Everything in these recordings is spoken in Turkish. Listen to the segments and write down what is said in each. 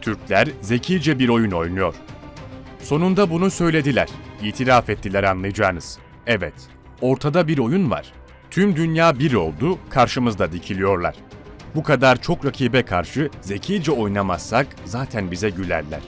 Türkler zekice bir oyun oynuyor. Sonunda bunu söylediler, itiraf ettiler anlayacağınız. Evet, ortada bir oyun var. Tüm dünya bir oldu, karşımızda dikiliyorlar. Bu kadar çok rakibe karşı zekice oynamazsak zaten bize gülerler.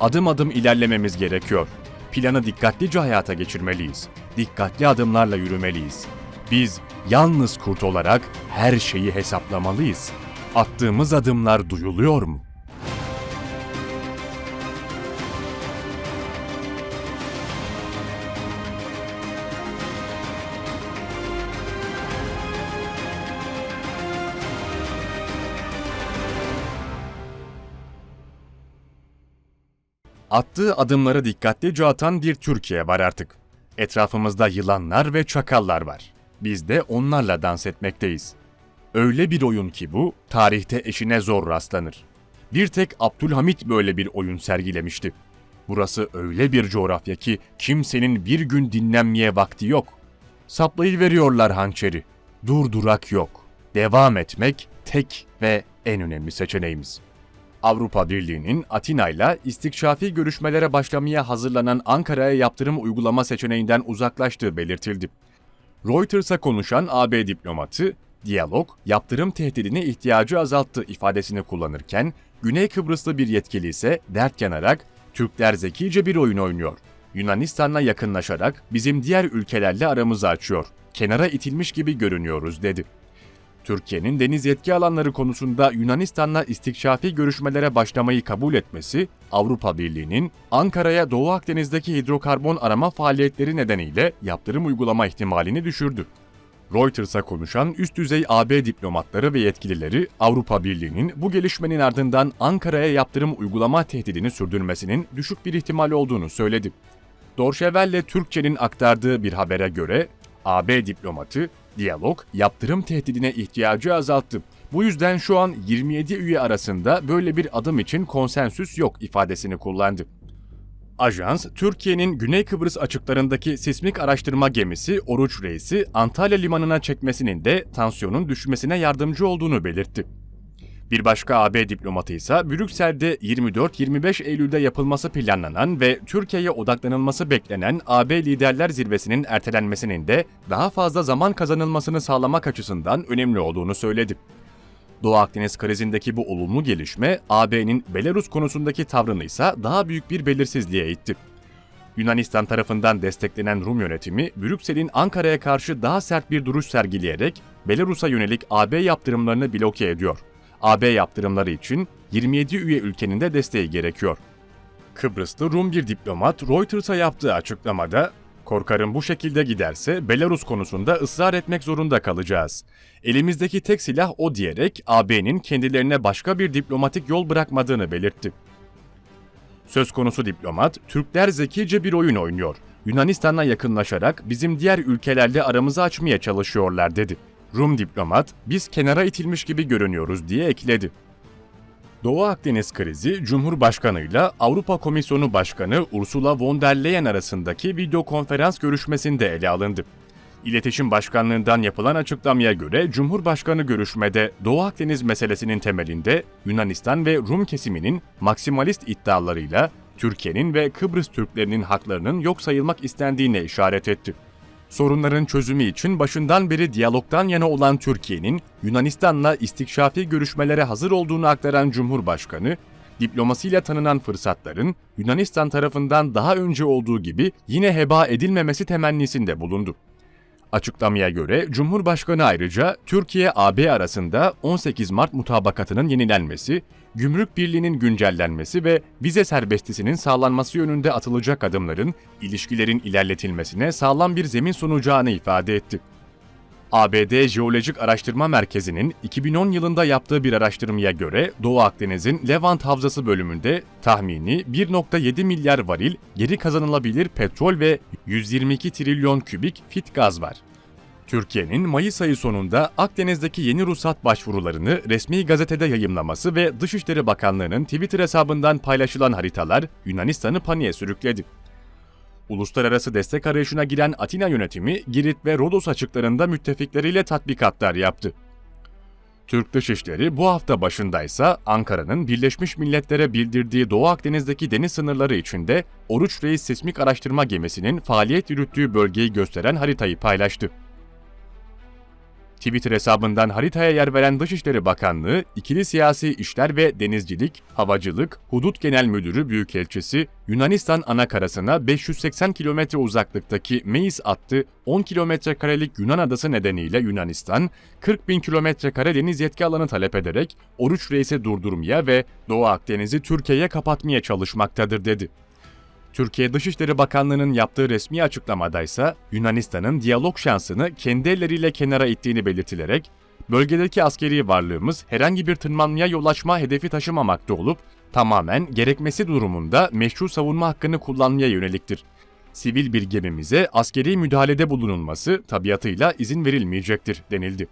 Adım adım ilerlememiz gerekiyor. Planı dikkatlice hayata geçirmeliyiz. Dikkatli adımlarla yürümeliyiz. Biz yalnız kurt olarak her şeyi hesaplamalıyız. Attığımız adımlar duyuluyor mu? Attığı adımları dikkatlice atan bir Türkiye var artık. Etrafımızda yılanlar ve çakallar var. Biz de onlarla dans etmekteyiz. Öyle bir oyun ki bu, tarihte eşine zor rastlanır. Bir tek Abdülhamit böyle bir oyun sergilemişti. Burası öyle bir coğrafya ki kimsenin bir gün dinlenmeye vakti yok. Saplayıveriyorlar hançeri. Durdurak yok. Devam etmek tek ve en önemli seçeneğimiz. Avrupa Birliği'nin Atina ile istikşafi görüşmelere başlamaya hazırlanan Ankara'ya yaptırım uygulama seçeneğinden uzaklaştığı belirtildi. Reuters'a konuşan AB diplomatı, diyalog, yaptırım tehdidine ihtiyacı azalttı ifadesini kullanırken, Güney Kıbrıslı bir yetkili ise dert yanarak, Türkler zekice bir oyun oynuyor. Yunanistan'la yakınlaşarak bizim diğer ülkelerle aramızı açıyor. Kenara itilmiş gibi görünüyoruz dedi. Türkiye'nin deniz yetki alanları konusunda Yunanistan'la istikşafi görüşmelere başlamayı kabul etmesi, Avrupa Birliği'nin Ankara'ya Doğu Akdeniz'deki hidrokarbon arama faaliyetleri nedeniyle yaptırım uygulama ihtimalini düşürdü. Reuters'a konuşan üst düzey AB diplomatları ve yetkilileri Avrupa Birliği'nin bu gelişmenin ardından Ankara'ya yaptırım uygulama tehdidini sürdürmesinin düşük bir ihtimal olduğunu söyledi. Dorşevel'le Türkçe'nin aktardığı bir habere göre AB diplomatı diyalog yaptırım tehdidine ihtiyacı azalttı. Bu yüzden şu an 27 üye arasında böyle bir adım için konsensüs yok ifadesini kullandı. Ajans, Türkiye'nin Güney Kıbrıs açıklarındaki sismik araştırma gemisi Oruç Reis'i Antalya limanına çekmesinin de tansiyonun düşmesine yardımcı olduğunu belirtti. Bir başka AB diplomatı ise Brüksel'de 24-25 Eylül'de yapılması planlanan ve Türkiye'ye odaklanılması beklenen AB Liderler Zirvesi'nin ertelenmesinin de daha fazla zaman kazanılmasını sağlamak açısından önemli olduğunu söyledi. Doğu Akdeniz krizindeki bu olumlu gelişme AB'nin Belarus konusundaki tavrını ise daha büyük bir belirsizliğe itti. Yunanistan tarafından desteklenen Rum yönetimi, Brüksel'in Ankara'ya karşı daha sert bir duruş sergileyerek Belarus'a yönelik AB yaptırımlarını bloke ediyor. AB yaptırımları için 27 üye ülkenin de desteği gerekiyor. Kıbrıslı Rum bir diplomat Reuters'a yaptığı açıklamada, Korkarım bu şekilde giderse Belarus konusunda ısrar etmek zorunda kalacağız. Elimizdeki tek silah o diyerek AB'nin kendilerine başka bir diplomatik yol bırakmadığını belirtti. Söz konusu diplomat, Türkler zekice bir oyun oynuyor. Yunanistan'la yakınlaşarak bizim diğer ülkelerle aramızı açmaya çalışıyorlar dedi. Rum diplomat, biz kenara itilmiş gibi görünüyoruz diye ekledi. Doğu Akdeniz krizi Cumhurbaşkanı ile Avrupa Komisyonu Başkanı Ursula von der Leyen arasındaki video konferans görüşmesinde ele alındı. İletişim Başkanlığından yapılan açıklamaya göre Cumhurbaşkanı görüşmede Doğu Akdeniz meselesinin temelinde Yunanistan ve Rum kesiminin maksimalist iddialarıyla Türkiye'nin ve Kıbrıs Türklerinin haklarının yok sayılmak istendiğine işaret etti. Sorunların çözümü için başından beri diyalogdan yana olan Türkiye'nin Yunanistan'la istikşafi görüşmelere hazır olduğunu aktaran Cumhurbaşkanı, diplomasıyla tanınan fırsatların Yunanistan tarafından daha önce olduğu gibi yine heba edilmemesi temennisinde bulundu. Açıklamaya göre Cumhurbaşkanı ayrıca Türkiye-AB arasında 18 Mart mutabakatının yenilenmesi, gümrük birliğinin güncellenmesi ve vize serbestisinin sağlanması yönünde atılacak adımların ilişkilerin ilerletilmesine sağlam bir zemin sunacağını ifade etti. ABD Jeolojik Araştırma Merkezi'nin 2010 yılında yaptığı bir araştırmaya göre Doğu Akdeniz'in Levant Havzası bölümünde tahmini 1.7 milyar varil geri kazanılabilir petrol ve 122 trilyon kübik fit gaz var. Türkiye'nin Mayıs ayı sonunda Akdeniz'deki yeni ruhsat başvurularını resmi gazetede yayımlaması ve Dışişleri Bakanlığı'nın Twitter hesabından paylaşılan haritalar Yunanistan'ı paniğe sürükledi. Uluslararası destek arayışına giren Atina yönetimi Girit ve Rodos açıklarında müttefikleriyle tatbikatlar yaptı. Türk Dışişleri bu hafta başındaysa Ankara'nın Birleşmiş Milletler'e bildirdiği Doğu Akdeniz'deki deniz sınırları içinde Oruç Reis sismik araştırma gemisinin faaliyet yürüttüğü bölgeyi gösteren haritayı paylaştı. Twitter hesabından haritaya yer veren Dışişleri Bakanlığı, ikili siyasi işler ve denizcilik, havacılık, hudut genel müdürü büyükelçisi, Yunanistan anakarasına 580 kilometre uzaklıktaki Meis attı 10 kilometre karelik Yunan adası nedeniyle Yunanistan, 40 bin kilometre kare deniz yetki alanı talep ederek Oruç Reis'i durdurmaya ve Doğu Akdeniz'i Türkiye'ye kapatmaya çalışmaktadır dedi. Türkiye Dışişleri Bakanlığı'nın yaptığı resmi açıklamada ise Yunanistan'ın diyalog şansını kendi elleriyle kenara ittiğini belirtilerek, bölgedeki askeri varlığımız herhangi bir tırmanmaya yol açma hedefi taşımamakta olup, tamamen gerekmesi durumunda meşru savunma hakkını kullanmaya yöneliktir. Sivil bir gemimize askeri müdahalede bulunulması tabiatıyla izin verilmeyecektir denildi.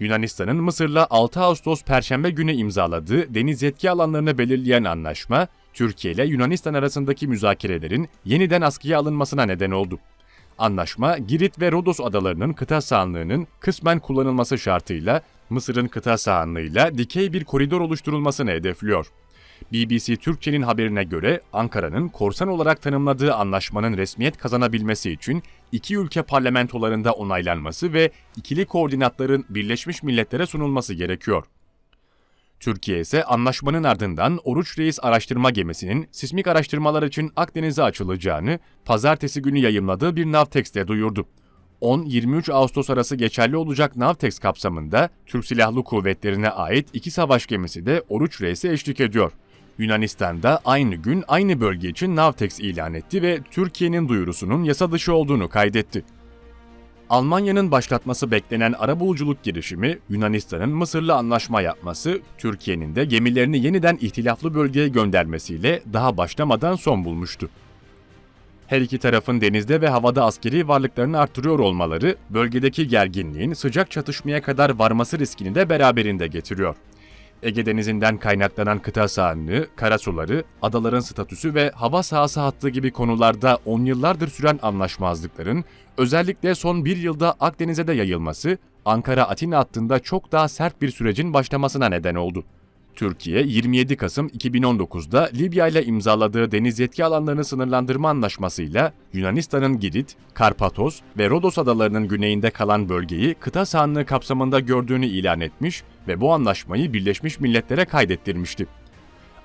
Yunanistan'ın Mısır'la 6 Ağustos Perşembe günü imzaladığı deniz yetki alanlarını belirleyen anlaşma, Türkiye ile Yunanistan arasındaki müzakerelerin yeniden askıya alınmasına neden oldu. Anlaşma, Girit ve Rodos adalarının kıta sahanlığının kısmen kullanılması şartıyla Mısır'ın kıta sahanlığıyla dikey bir koridor oluşturulmasını hedefliyor. BBC Türkçe'nin haberine göre Ankara'nın korsan olarak tanımladığı anlaşmanın resmiyet kazanabilmesi için iki ülke parlamentolarında onaylanması ve ikili koordinatların Birleşmiş Milletler'e sunulması gerekiyor. Türkiye ise anlaşmanın ardından Oruç Reis araştırma gemisinin sismik araştırmalar için Akdeniz'e açılacağını pazartesi günü yayımladığı bir Navtex'te duyurdu. 10-23 Ağustos arası geçerli olacak Navtex kapsamında Türk Silahlı Kuvvetleri'ne ait iki savaş gemisi de Oruç Reis'e eşlik ediyor. Yunanistan'da aynı gün aynı bölge için Navtex ilan etti ve Türkiye'nin duyurusunun yasa dışı olduğunu kaydetti. Almanya'nın başlatması beklenen arabuluculuk girişimi, Yunanistan'ın Mısır'la anlaşma yapması, Türkiye'nin de gemilerini yeniden ihtilaflı bölgeye göndermesiyle daha başlamadan son bulmuştu. Her iki tarafın denizde ve havada askeri varlıklarını artırıyor olmaları, bölgedeki gerginliğin sıcak çatışmaya kadar varması riskini de beraberinde getiriyor. Ege Denizi'nden kaynaklanan kıta sahanlığı, karasuları, adaların statüsü ve hava sahası hattı gibi konularda on yıllardır süren anlaşmazlıkların özellikle son bir yılda Akdeniz'e de yayılması, Ankara-Atina hattında çok daha sert bir sürecin başlamasına neden oldu. Türkiye 27 Kasım 2019'da Libya ile imzaladığı deniz yetki alanlarını sınırlandırma anlaşmasıyla Yunanistan'ın Girit, Karpatos ve Rodos adalarının güneyinde kalan bölgeyi kıta sahanlığı kapsamında gördüğünü ilan etmiş ve bu anlaşmayı Birleşmiş Milletler'e kaydettirmişti.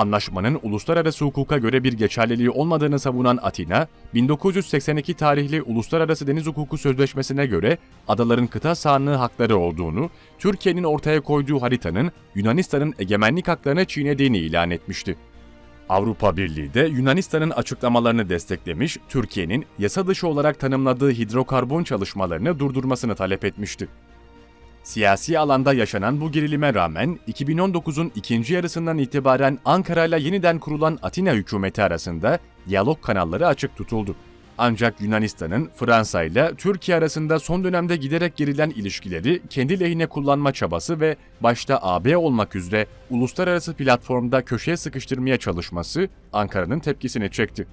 Anlaşmanın uluslararası hukuka göre bir geçerliliği olmadığını savunan Atina, 1982 tarihli Uluslararası Deniz Hukuku Sözleşmesi'ne göre adaların kıta sahanlığı hakları olduğunu, Türkiye'nin ortaya koyduğu haritanın Yunanistan'ın egemenlik haklarını çiğnediğini ilan etmişti. Avrupa Birliği de Yunanistan'ın açıklamalarını desteklemiş, Türkiye'nin yasa dışı olarak tanımladığı hidrokarbon çalışmalarını durdurmasını talep etmişti. Siyasi alanda yaşanan bu gerilime rağmen 2019'un ikinci yarısından itibaren Ankara ile yeniden kurulan Atina hükümeti arasında diyalog kanalları açık tutuldu. Ancak Yunanistan'ın Fransa ile Türkiye arasında son dönemde giderek gerilen ilişkileri kendi lehine kullanma çabası ve başta AB olmak üzere uluslararası platformda köşeye sıkıştırmaya çalışması Ankara'nın tepkisini çekti.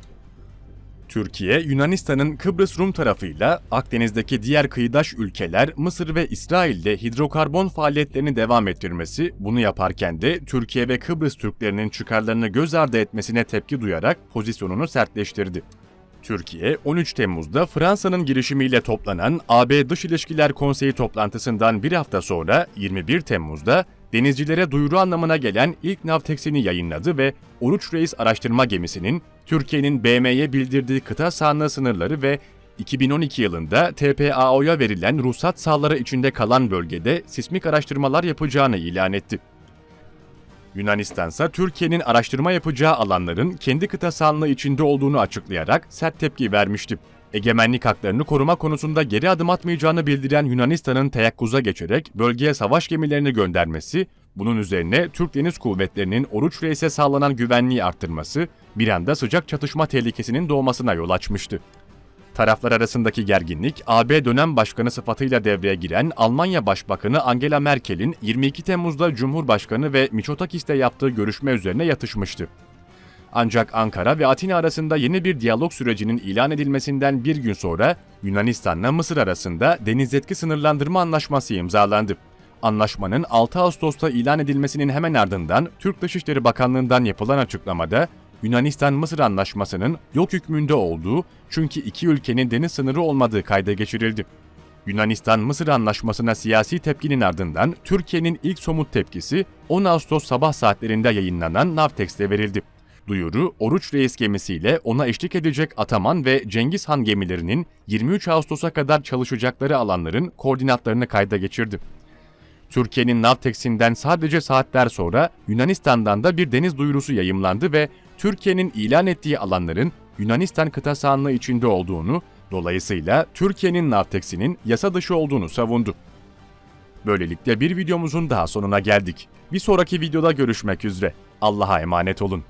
Türkiye, Yunanistan'ın Kıbrıs Rum tarafıyla Akdeniz'deki diğer kıyıdaş ülkeler Mısır ve İsrail'de hidrokarbon faaliyetlerini devam ettirmesi, bunu yaparken de Türkiye ve Kıbrıs Türklerinin çıkarlarını göz ardı etmesine tepki duyarak pozisyonunu sertleştirdi. Türkiye, 13 Temmuz'da Fransa'nın girişimiyle toplanan AB Dış İlişkiler Konseyi toplantısından bir hafta sonra 21 Temmuz'da denizcilere duyuru anlamına gelen ilk Navtex'ini yayınladı ve Oruç Reis araştırma gemisinin Türkiye'nin BM'ye bildirdiği kıta sahanlığı sınırları ve 2012 yılında TPAO'ya verilen ruhsat sahaları içinde kalan bölgede sismik araştırmalar yapacağını ilan etti. Yunanistan ise Türkiye'nin araştırma yapacağı alanların kendi kıta sahanlığı içinde olduğunu açıklayarak sert tepki vermişti. Egemenlik haklarını koruma konusunda geri adım atmayacağını bildiren Yunanistan'ın teyakkuza geçerek bölgeye savaş gemilerini göndermesi, bunun üzerine Türk Deniz Kuvvetleri'nin Oruç Reis'e sağlanan güvenliği arttırması bir anda sıcak çatışma tehlikesinin doğmasına yol açmıştı. Taraflar arasındaki gerginlik, AB dönem başkanı sıfatıyla devreye giren Almanya Başbakanı Angela Merkel'in 22 Temmuz'da Cumhurbaşkanı ve Mitsotakis'te yaptığı görüşme üzerine yatışmıştı. Ancak Ankara ve Atina arasında yeni bir diyalog sürecinin ilan edilmesinden bir gün sonra Yunanistan'la Mısır arasında deniz yetki sınırlandırma anlaşması imzalandı. Anlaşmanın 6 Ağustos'ta ilan edilmesinin hemen ardından Türk Dışişleri Bakanlığı'ndan yapılan açıklamada Yunanistan-Mısır anlaşmasının yok hükmünde olduğu çünkü iki ülkenin deniz sınırı olmadığı kayda geçirildi. Yunanistan-Mısır anlaşmasına siyasi tepkinin ardından Türkiye'nin ilk somut tepkisi 10 Ağustos sabah saatlerinde yayınlanan Navtex'te verildi. Duyuru, Oruç Reis gemisiyle ona eşlik edecek Ataman ve Cengiz Han gemilerinin 23 Ağustos'a kadar çalışacakları alanların koordinatlarını kayda geçirdi. Türkiye'nin Navtex'inden sadece saatler sonra Yunanistan'dan da bir deniz duyurusu yayımlandı ve Türkiye'nin ilan ettiği alanların Yunanistan kıta sahanlığı içinde olduğunu, dolayısıyla Türkiye'nin Navtex'inin yasa dışı olduğunu savundu. Böylelikle bir videomuzun daha sonuna geldik. Bir sonraki videoda görüşmek üzere. Allah'a emanet olun.